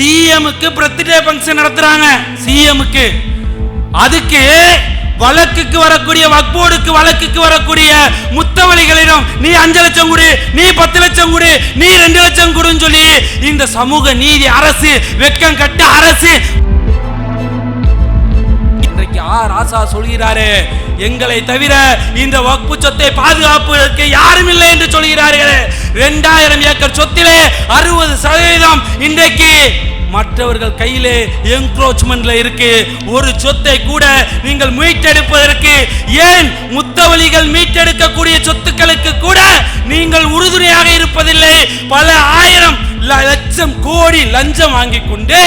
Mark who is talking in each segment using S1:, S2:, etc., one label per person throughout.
S1: சிஎம்க்கு birthday function நடத்துறாங்க. சிஎம்க்கு அதுக்கு வழக்குக்கு வரக்கூடிய வக்போர்டுக்கு வழக்குக்கு வரக்கூடிய முத்தவழிகளிடம் நீ அஞ்சு லட்சம் கொடு நீ பத்து லட்சம் கொடு நீ ரெண்டு லட்சம் கொடுன்னு சொல்லி இந்த சமூக நீதி அரசு வெக்கம் கட்ட அரசு. இன்றைக்கு ஆ ராசா சொல்கிறாரு எங்களை தவிர இந்த வக்பு சொத்தை பாதுகாப்பதற்கு யாரும் இல்லை என்று சொல்கிறார்கள். ரெண்டாயிரம் ஏக்கர் சொத்திலே அறுபது சதவீதம் இன்றைக்கு மற்றவர்கள் கையிலே என்க்ரோச்மெண்ட்ல இருக்கு. ஒரு சொத்தை கூட நீங்கள் மீட்டெடுப்பதற்கு ஏன் முத்தவழிகள் மீட்டெடுக்கக்கூடிய சொத்துக்களுக்கு கூட நீங்கள் உறுதுணையாக இருப்பதில்லை. பல ஆயிரம் லட்சம் கோடி லஞ்சம் வாங்கி கொண்டு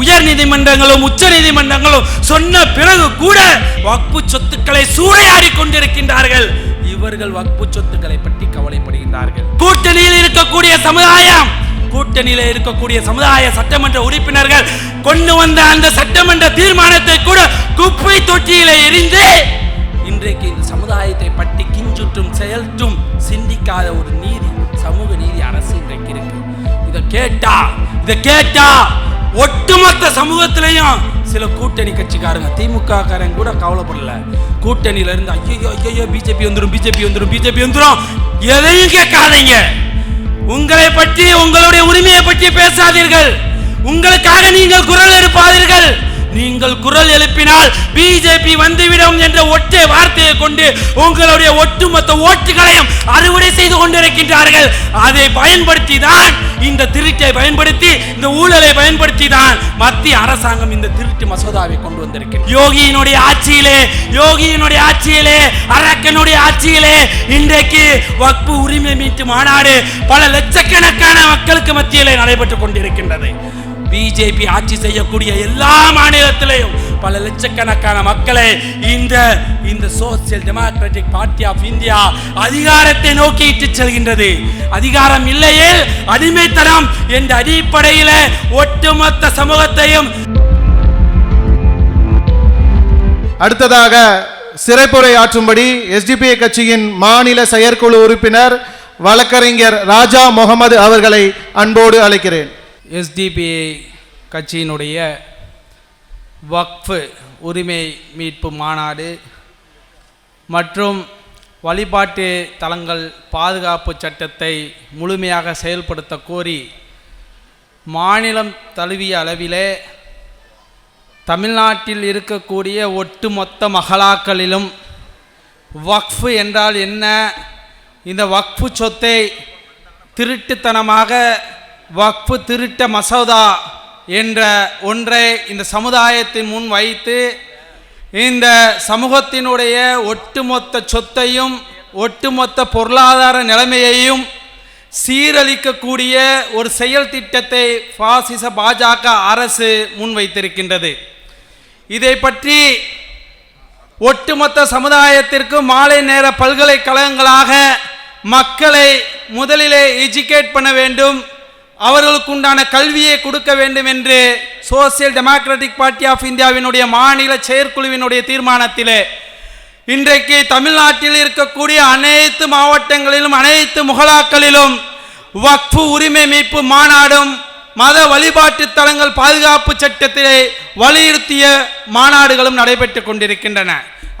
S1: உயர் நீதிமன்றங்களும் உச்ச நீதிமன்றங்களும் சொன்ன பிறகு கூட வக்பு சொத்துக்களை சூறையாடி கொண்டிருக்கின்றார்கள். இவர்கள் வக்பு சொத்துக்களை பற்றி கவலைப்படுகின்றார்கள். கூட்டணியில் இருக்கக்கூடிய சமுதாயம் கூட்டணியில் இருக்கக்கூடிய சமுதாய சட்டமன்ற உறுப்பினர்கள் கொண்டு வந்த அந்த சட்டமன்ற தீர்மானத்தை கூட குப்பை தொட்டியில எரிந்து இன்றைக்கு இந்த சமுதாயத்தை பற்றி கிஞ்சுற்றும் செயல்ட்டும் சிந்திக்காத ஒரு நீதி சமூக நீதி அரசு இன்றைக்கு இருக்கு. இதை கேட்டா இதை கேட்டா ஒட்டுமொத்த சமூகத்திலையும் சில கூட்டணி கட்சிக்காரங்க திமுக காரங்க கூட கவலைப்படல. கூட்டணியில இருந்து ஐயோ ஐயோ பிஜேபி வந்துடும் பிஜேபி வந்துடும் பிஜேபி வந்துடும் எதையும் கேட்காதீங்க. உங்களை பற்றி உங்களுடைய உரிமையை பற்றி பேசாதீர்கள். உங்களுக்காக நீங்கள் குரல் எடுப்பாதீர்கள் நீங்கள் குரல் எழுப்பினால் பிஜேபி வந்துவிடும் என்ற ஒற்றை வார்த்தையை கொண்டு உங்களுடைய ஒட்டுமொத்த ஓட்டுகளையும் அறுவடை செய்து கொண்டிருக்கின்றார்கள். அதை பயன்படுத்தி தான் இந்த திருட்டை பயன்படுத்தி இந்த ஊழலை பயன்படுத்தி தான் மத்திய அரசாங்கம் இந்த திருட்டு மசோதாவை கொண்டு வந்திருக்கிறது. யோகியினுடைய ஆட்சியிலே யோகியினுடைய ஆட்சியிலே அரக்கனுடைய ஆட்சியிலே இன்றைக்கு வக்பு உரிமை மீட்டு மாநாடு பல லட்சக்கணக்கான மக்களுக்கு மத்தியிலே நடைபெற்றுக் கொண்டிருக்கின்றது. பிஜேபி ஆட்சி செய்யக்கூடிய எல்லா மாநிலத்திலையும் பல லட்சக்கணக்கான மக்களை இந்த இந்த social democratic party of India அதிகாரத்தை நோக்கி இட்டுச் செல்கின்றது. அதிகாரம் இல்லையே அடிமைத்தனம் என்ற அடிப்படையில ஒட்டுமொத்த சமூகத்தையும்
S2: அடுத்ததாக சிறைப்புரை ஆற்றும்படி எஸ்டிபிஐ கட்சியின் மாநில செயற்குழு உறுப்பினர் வழக்கறிஞர் ராஜா முகமது அவர்களை அன்போடு அழைக்கிறேன்.
S1: எஸ்டிபிஐ கட்சியினுடைய வக்ஃபு உரிமை மீட்பு மாநாடு மற்றும் வழிபாட்டு தலங்கள் பாதுகாப்பு சட்டத்தை முழுமையாக செயல்படுத்த கோரி மாநிலம் தழுவிய அளவிலே தமிழ்நாட்டில் இருக்கக்கூடிய ஒட்டுமொத்த மகளாக்களிலும் வக்ஃபு என்றால் என்ன? இந்த வக்ஃபு சொத்தை திருட்டுத்தனமாக வக்ஃபு திருட்ட மசோதா என்ற ஒன்றை இந்த சமுதாயத்தின் முன் வைத்து இந்த சமூகத்தினுடைய ஒட்டுமொத்த சொத்தையும் ஒட்டுமொத்த பொருளாதார நிலைமையையும் சீரழிக்கக்கூடிய ஒரு செயல் திட்டத்தை பாசிச பாஜக அரசு முன்வைத்திருக்கின்றது இதை பற்றி ஒட்டுமொத்த சமுதாயத்திற்கு மாலை நேர பல்கலைக்கழகங்களாக மக்களை முதலிலே எஜுகேட் பண்ண வேண்டும். அவர்களுக்கு உண்டான கல்வியை கொடுக்க வேண்டும் என்று சோசியல் டெமோக்ராட்டிக் பார்ட்டி ஆஃப் இந்தியாவினுடைய மாநில செயற்குழுவினுடைய தீர்மானத்திலே இன்றைக்கு தமிழ்நாட்டில் இருக்கக்கூடிய அனைத்து மாவட்டங்களிலும் அனைத்து முகலாக்களிலும் வக்ஃபு உரிமை மீட்பு மாநாடும் மத வழிபாட்டு தலங்கள் பாதுகாப்பு சட்டத்திலே வலியுறுத்திய மாநாடுகளும் நடைபெற்று கொண்டிருக்கின்றன.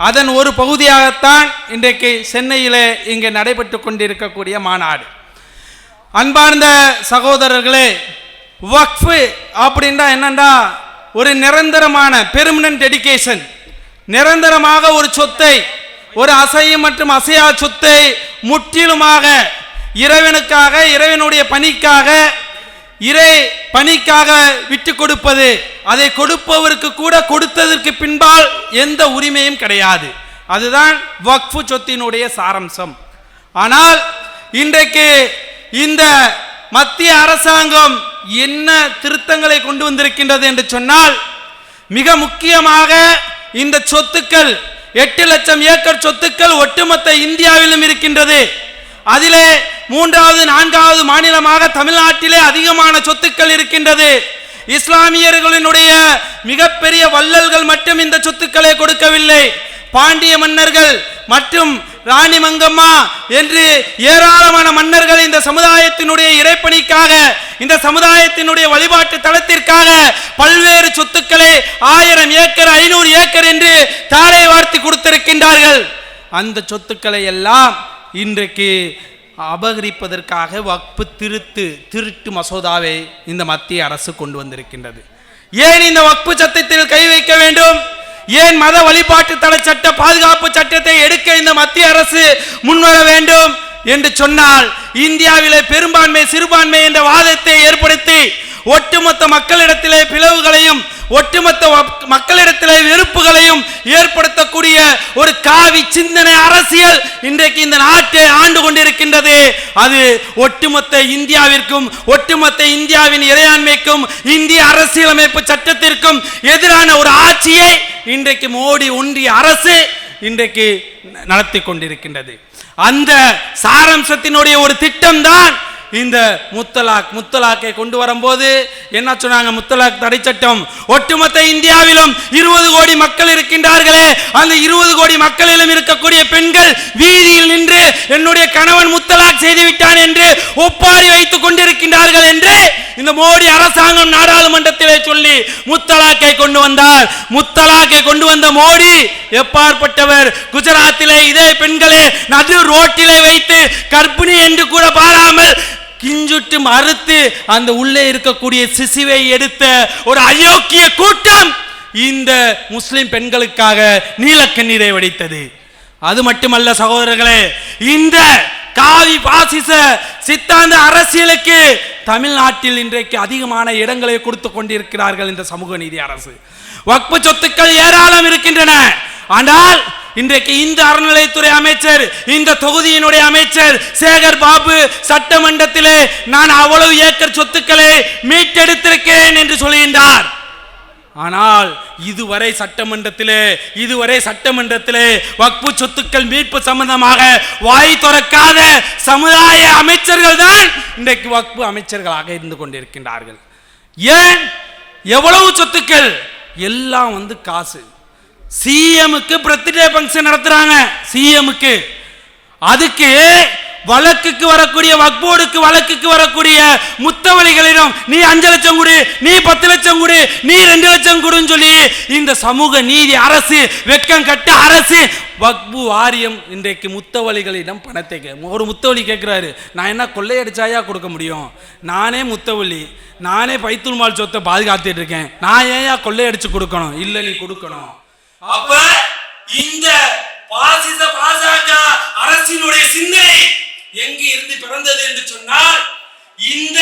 S1: அதன் ஒரு பகுதியாகத்தான் இன்றைக்கு சென்னையிலே இங்கே நடைபெற்று கொண்டிருக்கக்கூடிய மாநாடு. அன்பார்ந்த சகோதரர்களே வக்ஃபு அப்படின்னா என்னண்டா? ஒரு நிரந்தரமான பெர்மனன்ட் டெடிகேஷன் நிரந்தரமாக ஒரு சொத்தை ஒரு அசையும் மற்றும் அசையா சொத்தை முற்றிலுமாக இறைவனுக்காக இறைவனுடைய பணிக்காக இறை பணிக்காக விட்டு கொடுப்பது. அதை கொடுப்பவருக்கு கூட கொடுத்ததற்கு பின்பால் எந்த உரிமையும் கிடையாது. அதுதான் வக்ஃபு சொத்தினுடைய சாரம்சம். ஆனால் இன்றைக்கு இந்த மத்திய அரசாங்கம் என்ன திருத்தங்களை கொண்டு வந்திருக்கின்றது என்று சொன்னால் மிக முக்கியமாக இந்த சொத்துக்கள் எட்டு லட்சம் ஏக்கர் சொத்துக்கள் ஒட்டுமொத்த இந்தியாவிலும் இருக்கின்றது. அதிலே மூன்றாவது நான்காவது மாநிலமாக தமிழ்நாட்டிலே அதிகமான சொத்துக்கள் இருக்கின்றது. இஸ்லாமியர்களினுடைய மிகப்பெரிய வள்ளல்கள் மட்டும் இந்த சொத்துக்களை கொடுக்கவில்லை. பாண்டிய மன்னர்கள் மற்றும் ராணி மங்கம்மா என்று ஏராளமான மன்னர்கள் இந்த சமுதாயத்தினுடைய இறைப்பணிக்காக இந்த சமுதாயத்தினுடைய வழிபாட்டு தளத்திற்காக பல்வேறு சொத்துக்களை ஆயிரம் ஏக்கர் ஐநூறு ஏக்கர் என்று தாரை வார்த்து கொடுத்திருக்கின்றார்கள். அந்த சொத்துக்களை எல்லாம் இன்றைக்கு அபகரிப்பதற்காக வக்பு திருத்து திருட்டு மசோதாவை இந்த மத்திய அரசு கொண்டு வந்திருக்கின்றது. ஏன் இந்த வக்பு சத்தத்தில் கை வைக்க வேண்டும்? ஏன் மத வழிபாட்டு தடை சட்ட பாதுகாப்பு சட்டத்தை எடுக்க இந்த மத்திய அரசு முன்வர வேண்டும் என்று சொன்னால் இந்தியாவிலே பெரும்பான்மை சிறுபான்மை என்ற வாதத்தை ஏற்படுத்தி ஒட்டுமொத்த மக்களிடத்திலே பிளவுகளையும் ஒட்டுமொத்த மக்களிடத்தில் வெறுப்புகளையும் ஏற்படுத்தக்கூடிய ஒரு காவி சிந்தனை அரசியல் இன்றைக்கு இந்த நாட்டை ஆண்டு கொண்டிருக்கின்றது. அது ஒட்டுமொத்த இந்தியாவிற்கும் ஒட்டுமொத்த இந்தியாவின் இறையாண்மைக்கும் இந்திய அரசியலமைப்பு சட்டத்திற்கும் எதிரான ஒரு ஆட்சியை இன்றைக்கு மோடி ஒன்றிய அரசு இன்றைக்கு ந- நடத்தி கொண்டிருக்கின்றது. அந்த சாரம்சத்தினுடைய ஒரு திட்டம்தான் இந்த முத்தலாக் முத்தலாக்கை கொண்டு வரும்போது என்ன சொன்னாங்க? முத்தலாக் தடை சட்டம். ஒட்டுமொத்த இந்தியாவிலும் இருபது கோடி மக்கள் இருக்கின்றார்களே. அந்த இருபது கோடி மக்களிலும் இருக்கக்கூடிய பெண்கள் வீதியில் நின்று என்னுடைய கணவன் முத்தலாக் செய்து விட்டான் என்று ஒப்பாரி வைத்துக் கொண்டிருக்கின்றார்கள் என்று இந்த மோடி அரசாங்கம் நாடாளுமன்றத்திலே சொல்லி முத்தலாக்கை கொண்டு வந்தார். முத்தலாக்கை கொண்டு வந்த மோடி எப்பாற்பட்டவர்? குஜராத்திலே இதே பெண்களே நடு ரோட்டிலே வைத்து கர்ப்பிணி என்று கூட பாராமல் கிஞ்சுட்டு மறுத்து அந்த உள்ளே இருக்கக்கூடிய சிசுவை எடுத்த ஒரு அயோக்கிய கூட்டம் இந்த முஸ்லிம் பெண்களுக்காக நீலக்கண்ணீரை வடித்தது. அது மட்டுமல்ல சகோதரர்களே இந்த காவி பாசிச சித்தாந்த அரசியலுக்கு தமிழ்நாட்டில் இன்றைக்கு அதிகமான இடங்களை கொடுத்து கொண்டிருக்கிறார்கள் இந்த சமூக நீதி அரசு. வக்பு சொத்துக்கள் ஏராளம் இருக்கின்றன. ஆனால் இன்றைக்கு இந்த அறநிலைத்துறை அமைச்சர் இந்த தொகுதியினுடைய அமைச்சர் சேகர் பாபு சட்டமன்றத்திலே நான் அவ்வளவு ஏக்கர் சொத்துக்களை மீட்டெடுத்திருக்கிறேன் என்று சொல்கின்றார் ஆனால் இதுவரை சட்டமன்றத்திலே இதுவரை சட்டமன்றத்திலே வக்பு சொத்துக்கள் மீட்பு சம்பந்தமாக வாய் துறக்காத சமுதாய அமைச்சர்கள் தான் இன்றைக்கு வக்பு அமைச்சர்களாக இருந்து கொண்டிருக்கின்றார்கள். ஏன்? எவ்வளவு சொத்துக்கள்? எல்லாம் வந்து காசு. சிஎம்க்கு பர்த்டே ஃபங்க்ஷன் நடத்துறாங்க. சிஎம்க்கு அதுக்கு வழக்குக்கு வரக்கூடிய வக்போர்டுக்கு வழக்குக்கு வரக்கூடிய முத்தவழிகளிடம் நீ அஞ்சு லட்சம் கொடு நீ பத்து லட்சம் கொடு நீ ரெண்டு லட்சம் கொடுன்னு சொல்லி இந்த சமூக நீதி அரசு வெக்கம் கட்ட அரசு வக்பு வாரியம் இன்றைக்கு முத்தவழிகளிடம் பணத்தை கே- ஒரு முத்தவழி கேட்குறாரு. நான் என்ன கொள்ளையடிச்சாயா கொடுக்க முடியும்? நானே முத்தவழி. நானே பைத்துல்மால் சொத்தை பாதுகாத்துட்டு இருக்கேன். நான் ஏன் கொள்ளையடிச்சு கொடுக்கணும்? இல்லை நீ கொடுக்கணும். அப்ப இந்த பாசிச பாஜக அரசினுடைய சிந்தனை எங்கு இருந்து பிறந்தது என்று சொன்னால் இந்த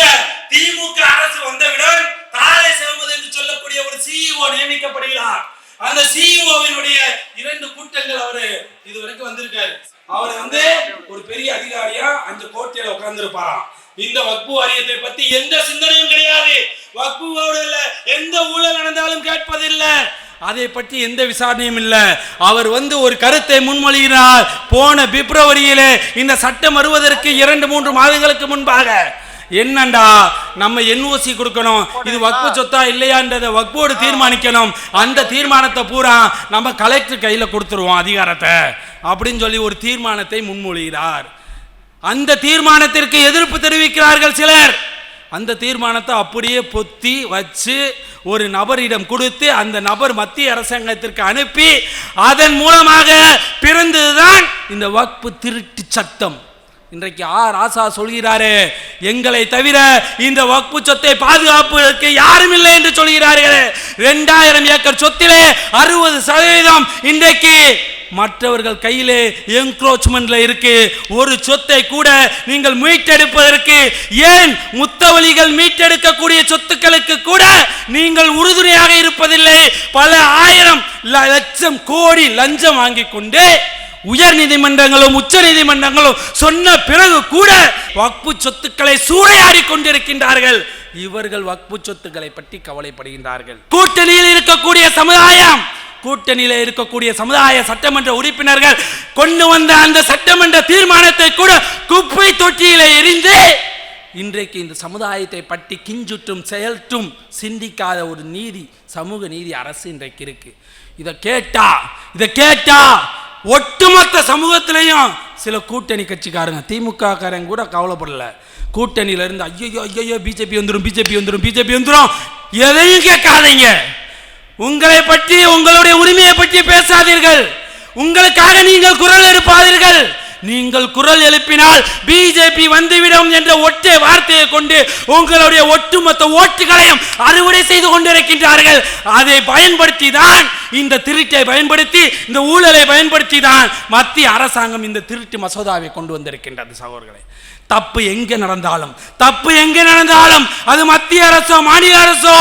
S1: திமுக அரசு வந்தவுடன் தாரை சிவமது என்று சொல்லக்கூடிய ஒரு சிஇஓ நியமிக்கப்படுகிறார். அந்த சிஇஓவினுடைய இரண்டு கூட்டங்கள் அவரு இதுவரைக்கும் வந்திருக்காரு. அவர் வந்து ஒரு பெரிய அதிகாரியா அந்த கோட்டையில உட்கார்ந்துருப்பாராம். இந்த வக்பு வாரியத்தை பத்தி எந்த சிந்தனையும் கிடையாது. வக்பு எந்த ஊழல் நடந்தாலும் கேட்பதில்லை. அதை பற்றி எந்த விசாரணையும் இல்லை. அவர் வந்து ஒரு கருத்தை முன்மொழிகிறார். போன பிப்ரவரியிலே இந்த சட்டம் வருவதற்கு இரண்டு மூன்று மாதங்களுக்கு முன்பாக. என்னண்டா? நம்ம என்ஓசி கொடுக்கணும். இது வக்பு சொத்தா இல்லையான்றதை வக்போடு தீர்மானிக்கணும். அந்த தீர்மானத்தை பூரா நம்ம கலெக்டர் கையில் கொடுத்துருவோம் அதிகாரத்தை. அப்படின்னு சொல்லி ஒரு தீர்மானத்தை முன்மொழிகிறார். அந்த தீர்மானத்திற்கு எதிர்ப்பு தெரிவிக்கிறார்கள் சிலர். அந்த தீர்மானத்தை அப்படியே பொத்தி வச்சு ஒரு நபரிடம் கொடுத்து அந்த நபர் மத்திய அரசாங்கத்திற்கு அனுப்பி அதன் மூலமாக பிறந்ததுதான் இந்த வக்பு திருட்டு சட்டம். இன்றைக்கு ஆ ராசா சொல்கிறாரு எங்களை தவிர இந்த வக்பு சொத்தை பாதுகாப்பதற்கு யாரும் இல்லை என்று சொல்கிறார்கள். ரெண்டாயிரம் ஏக்கர் சொத்திலே அறுபது சதவீதம் இன்றைக்கு மற்றவர்கள் கையிலே என்க்ரோச்மெண்ட்ல இருக்கு. ஒரு சொத்தை கூட நீங்கள் மீட்டெடுப்பதற்கு ஏன் முத்தவழிகள் மீட்டெடுக்கக்கூடிய சொத்துக்களுக்கு கூட நீங்கள் உறுதுணையாக இருப்பதில்லை. பல ஆயிரம் லட்சம் கோடி லஞ்சம் வாங்கி கொண்டு உயர் நீதிமன்றங்களும் உச்ச நீதிமன்றங்களும் சொன்ன பிறகு கூட வக்பு சொத்துக்களை சூறையாடி கொண்டிருக்கின்றார்கள். இவர்கள் வக்பு சொத்துக்களை பற்றி கவலைப்படுகின்றார்கள். கூட்டணியில் இருக்கக்கூடிய சமுதாயம் கூட்டணியில் இருக்கக்கூடிய சமுதாய சட்டமன்ற உறுப்பினர்கள் கொண்டு வந்த அந்த சட்டமன்ற தீர்மானத்தை கூட குப்பை தொட்டியில எரிந்து இன்றைக்கு இந்த சமுதாயத்தை பற்றி கிஞ்சுட்டும் செயல்ட்டும் சிந்திக்காத ஒரு நீதி சமூக நீதி அரசு இன்றைக்கு இருக்கு. இதை கேட்டா இதை கேட்டா ஒட்டுமொத்த சமூகத்திலையும் சில கூட்டணி கட்சிக்காரங்க திமுக காரங்க கூட கவலைப்படல. கூட்டணியில இருந்து ஐயோ ஐயோ பிஜேபி வந்துடும் பிஜேபி வந்துடும் பிஜேபி வந்துடும் எதையும் கேட்காதீங்க. உங்களை பற்றி உங்களுடைய உரிமையை பற்றி பேசாதீர்கள். உங்களுக்காக நீங்கள் குரல் எழுப்பாதீர்கள். நீங்கள் குரல் எழுப்பினால் பிஜேபி வந்துவிடும் என்ற ஒற்றை வார்த்தையை கொண்டு உங்களுடைய ஒட்டுமொத்த ஓட்டுகளையும் அறுவடை செய்து கொண்டிருக்கின்றார்கள். அதை பயன்படுத்தி தான் இந்த திருட்டை பயன்படுத்தி இந்த ஊழலை பயன்படுத்தி தான் மத்திய அரசாங்கம் இந்த திருட்டு மசோதாவை கொண்டு வந்திருக்கின்றது சகோதரர்களை. தப்பு எங்கே நடந்தாலும் தப்பு எங்கே நடந்தாலும் அது மத்திய அரசோ மாநில அரசோ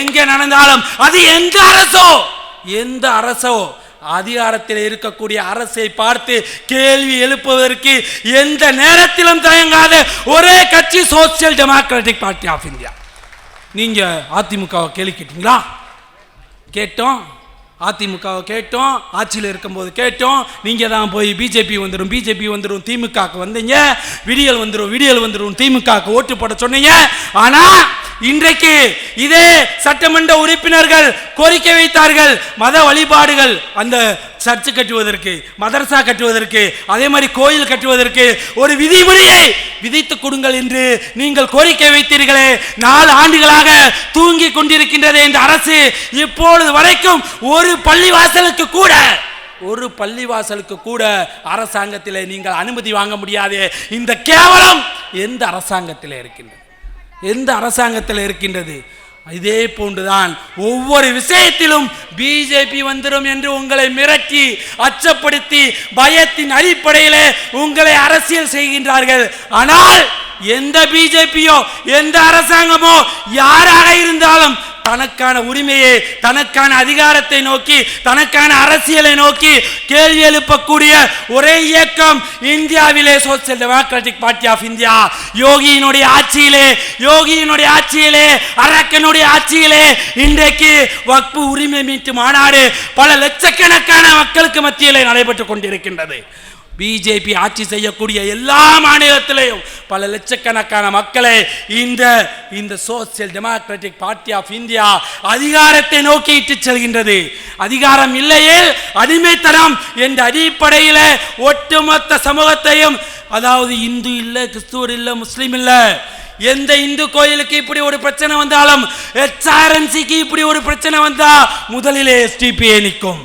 S1: எங்கே நடந்தாலும் அது எந்த அரசோ எந்த அரசோ அதிகாரத்தில் இருக்கக்கூடிய அரசை பார்த்து கேள்வி எழுப்புவதற்கு எந்த நேரத்திலும் தயங்காத ஒரே கட்சி social democratic party of India நீங்க அதிமுகவை கேள்வி கேட்டீங்களா? கேட்டோம். அதிமுகவை கேட்டோம் ஆட்சியில் இருக்கும்போது கேட்டோம் நீங்கள் தான் போய் பிஜேபி வந்துடும் பிஜேபி வந்துடும் திமுகவுக்கு வந்தீங்க விடியல் வந்துடும் விடியல் வந்துடும் திமுகவுக்கு ஓட்டு போட சொன்னீங்க. ஆனால் இன்றைக்கு இதே சட்டமன்ற உறுப்பினர்கள் கோரிக்கை வைத்தார்கள் மத வழிபாடுகள் அந்த சர்ச்சு கட்டுவதற்கு மதரசா கட்டுவதற்கு அதே மாதிரி கோயில் கட்டுவதற்கு ஒரு விதிமுறையை விதித்து கொடுங்கள் என்று நீங்கள் கோரிக்கை வைத்தீர்களே. நாலு ஆண்டுகளாக தூங்கி கொண்டிருக்கின்றது இந்த அரசு. இப்பொழுது வரைக்கும் ஒரு பள்ளிவாசலுக்கு கூட ஒரு பள்ளிவாசலுக்கு கூட அரசாங்கத்தில் நீங்கள் அனுமதி வாங்க முடியாது. இந்த கேவலம் எந்த அரசாங்கத்தில் இருக்கின்றது? எந்த அரசாங்கத்தில் இருக்கின்றது? இதே போன்றுதான் ஒவ்வொரு விஷயத்திலும் பிஜேபி வந்துடும் என்று உங்களை மிரட்டி அச்சப்படுத்தி பயத்தின் அடிப்படையில் உங்களை அரசியல் செய்கின்றார்கள். ஆனால் எந்த பிஜேபியோ எந்த அரசாங்கமோ யாராக இருந்தாலும் தனக்கான உரிமையை தனக்கான அதிகாரத்தை நோக்கி தனக்கான அரசியலை நோக்கி கேள்வி எழுப்பக்கூடிய ஒரே இயக்கம் இந்தியாவிலே social democratic party of India யோகியினுடைய ஆட்சியிலே யோகியினுடைய ஆட்சியிலே அரக்கனுடைய ஆட்சியிலே இன்றைக்கு வக்பு உரிமை மீட்டு மாநாடு பல லட்சக்கணக்கான மக்களுக்கு மத்தியிலே நடைபெற்றுக் கொண்டிருக்கின்றது. பிஜேபி ஆட்சி செய்யக்கூடிய எல்லா மாநிலத்திலையும் பல லட்சக்கணக்கான மக்களை இந்த இந்த social democratic party of India அதிகாரத்தை நோக்கி இட்டு செல்கின்றது. அதிகாரம் இல்லையே அடிமைத்தனம் என்ற அடிப்படையில் ஒட்டுமொத்த சமூகத்தையும் அதாவது இந்து இல்லை கிறிஸ்துவர் இல்லை முஸ்லீம் இல்லை எந்த இந்து கோயிலுக்கு இப்படி ஒரு பிரச்சனை வந்தாலும் எச்ஆர்என்சிக்கு இப்படி ஒரு பிரச்சனை வந்தா முதலிலே எஸ்டிபிஏ நிற்கும்.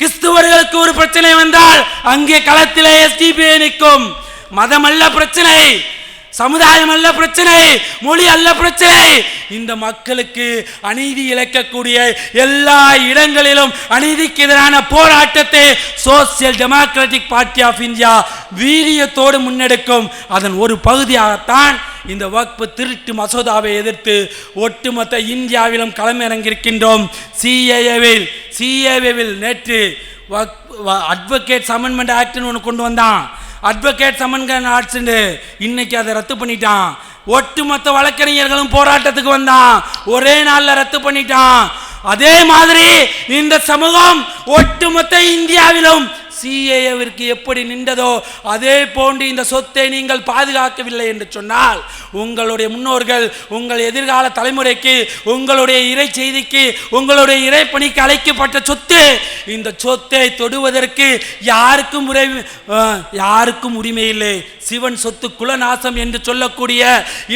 S1: கிறிஸ்துவர்களுக்கு ஒரு பிரச்சனை வந்தால் அங்கே களத்திலே எஸ்டிபிஐ நிற்கும். மதமல்ல பிரச்சனை. சமுதாயம் அல்ல பிரச்சனை மொழி அல்ல பிரச்சனை. இந்த மக்களுக்கு அநீதி இழைக்கக்கூடிய எல்லா இடங்களிலும் அநீதிக்கு எதிரான போராட்டத்தை social democratic party of India வீரியத்தோடு முன்னெடுக்கும். அதன் ஒரு பகுதியாகத்தான் இந்த வக்பு திருட்டு மசோதாவை எதிர்த்து ஒட்டுமொத்த இந்தியாவிலும் களமிறங்கியிருக்கின்றோம். சிஏஏவில் சிஏஏவில் நேற்று அட்வொகேட் சமன்மெண்ட் ஆக்ட்னு ஒன்று கொண்டு வந்தான். அட்வொகேட் சமன்கன் ஆக்ட்னு இன்னைக்கு அதை ரத்து பண்ணிட்டான். ஒட்டுமொத்த வழக்கறிஞர்களும் போராட்டத்துக்கு வந்தான். ஒரே நாள்ல ரத்து பண்ணிட்டான். அதே மாதிரி இந்த சமூகம் ஒட்டுமொத்த இந்தியாவிலும் சிஏவிற்கு எப்படி நின்றதோ அதே போன்று இந்த சொத்தை நீங்கள் பாதுகாக்கவில்லை என்று சொன்னால் உங்களுடைய முன்னோர்கள் உங்கள் எதிர்கால தலைமுறைக்கு உங்களுடைய இறை செய்திக்கு உங்களுடைய இறைப்பணிக்கு அழைக்கப்பட்ட சொத்து இந்த சொத்தை தொடுவதற்கு யாருக்கும் உரை யாருக்கும் உரிமை இல்லை. சிவன் சொத்து குலநாசம் என்று சொல்லக்கூடிய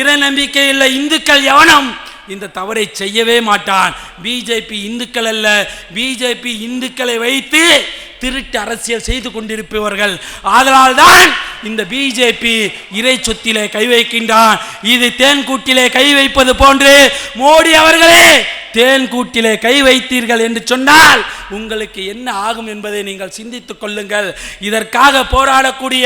S1: இறை நம்பிக்கை இல்லை இந்துக்கள் எவனும் இந்த தவறை செய்யவே மாட்டான். பிஜேபி இந்துக்கள் அல்ல. பிஜேபி இந்துக்களை வைத்து திருட்டு அரசியல் செய்து கொண்டிருப்பவர்கள். ஆதலால் தான் இந்த பிஜேபி இறை சொத்திலே கை வைக்கின்றான். இது தேன்கூட்டிலே கை வைப்பது போன்று மோடி அவர்களே தேன் கூட்டிலே கை வைத்தீர்கள் என்று சொன்னால் உங்களுக்கு என்ன ஆகும் என்பதை நீங்கள் சிந்தித்துக் கொள்ளுங்கள். இதற்காக போராடக்கூடிய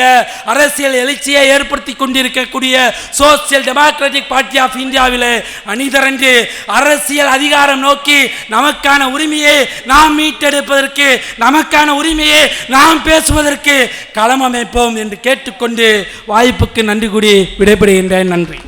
S1: அரசியல் எழுச்சியை ஏற்படுத்தி கொண்டிருக்கக்கூடிய சோசியல் டெமோக்ராட்டிக் பார்ட்டி ஆஃப் இந்தியாவிலே அணிதிரண்டு அரசியல் அதிகாரம் நோக்கி நமக்கான உரிமையை நாம் மீட்டெடுப்பதற்கு நமக்கான உரிமையை நாம் பேசுவதற்கு களம் அமைப்போம் என்று கேட்டுக்கொண்டு வாய்ப்புக்கு நன்றி கூடி விடைபெறுகின்றேன். நன்றி.